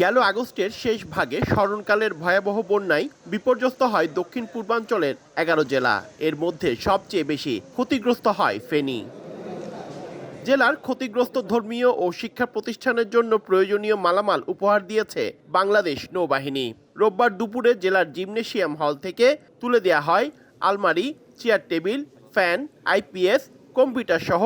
গেল আগস্টের শেষ ভাগে স্মরণকালের ভয়াবহ বন্যায় বিপর্যস্ত হয় দক্ষিণ পূর্বাঞ্চলের এগারো জেলা। এর মধ্যে সবচেয়ে বেশি ক্ষতিগ্রস্ত হয় ফেনী। জেলার ক্ষতিগ্রস্ত ধর্মীয় ও শিক্ষা প্রতিষ্ঠানের জন্য প্রয়োজনীয় মালামাল উপহার দিয়েছে বাংলাদেশ নৌবাহিনী। রোববার দুপুরে জেলার জিমনেশিয়াম হল থেকে তুলে দেয়া হয় আলমারি, chair table, fan, IPS, computer সহ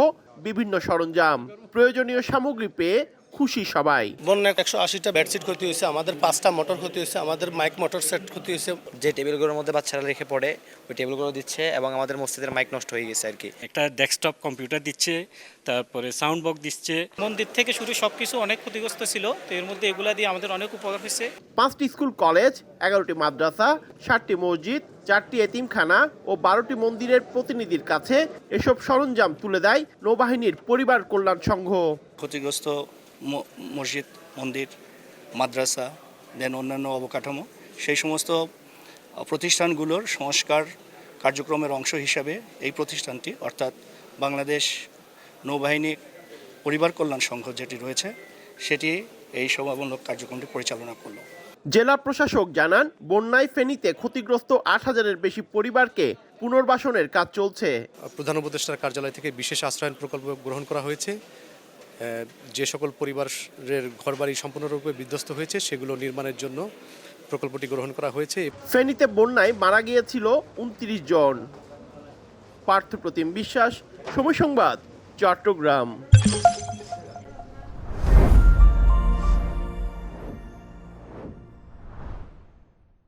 বিভিন্ন সরঞ্জাম। প্রয়োজনীয় সামগ্রী পেয়ে খুশি সবাই। বন্যায় একশো আশিটা বেডশিট ক্ষতি হয়েছে আমাদের পাঁচটা মোটর ক্ষতি হয়েছে আমাদের মাইক মোটর সেট ক্ষতি হয়েছে। যে টেবিলগুলোর মধ্যে বাচ্চারা রেখে পড়ে ওই টেবিলগুলো দিচ্ছে এবং আমাদের মসজিদের মাইক নষ্ট হয়ে গেছে আর কি। একটা ডেস্কটপ কম্পিউটার দিচ্ছে তারপরে সাউন্ড বক্স দিচ্ছে। মন্দির থেকে শুরু সবকিছু অনেক ক্ষতিগ্রস্ত ছিল তো এর মধ্যে এগুলা দিয়ে আমাদের অনেক উপকার হয়েছে। পাঁচটি স্কুল কলেজ এগারোটি মাদ্রাসা ষাটটি মসজিদ চারটি এতিমখানা ও বারোটি মন্দিরের প্রতিনিধির কাছে এসব সরঞ্জাম তুলে দেয় নৌবাহিনীর পরিবার কল্যাণ সংঘ। ক্ষতিগ্রস্ত মসজিদ মন্দির মাদ্রাসা দেন অন্যান্য অবকাঠামো। সেই সমস্ত প্রতিষ্ঠানগুলোর সংস্কার কার্যক্রমের অংশ হিসাবে এই প্রতিষ্ঠানটি অর্থাৎ বাংলাদেশ নৌবাহিনী পরিবার কল্যাণ সংঘ যেটি রয়েছে সেটি এই সভামূলক কার্যক্রমটি পরিচালনা করল। জেলা প্রশাসক জানান বন্যায় ফেনীতে ক্ষতিগ্রস্ত আট হাজারের বেশি পরিবারকে পুনর্বাসনের কাজ চলছে। প্রধান উপদেষ্টার কার্যালয় থেকে বিশেষ আশ্রয়ন প্রকল্প গ্রহণ করা হয়েছে। যে সকল পরিবারের ঘরবাড়ি সম্পূর্ণরূপে বিধ্বস্ত হয়েছে, সেগুলো নির্মাণের জন্য প্রকল্পটি গ্রহণ করা হয়েছে। ফেনীতে বন্যায় মারা গিয়েছিল উনত্রিশ জন। পার্থপ্রতিম বিশ্বাস, সময় সংবাদ, চট্টগ্রাম।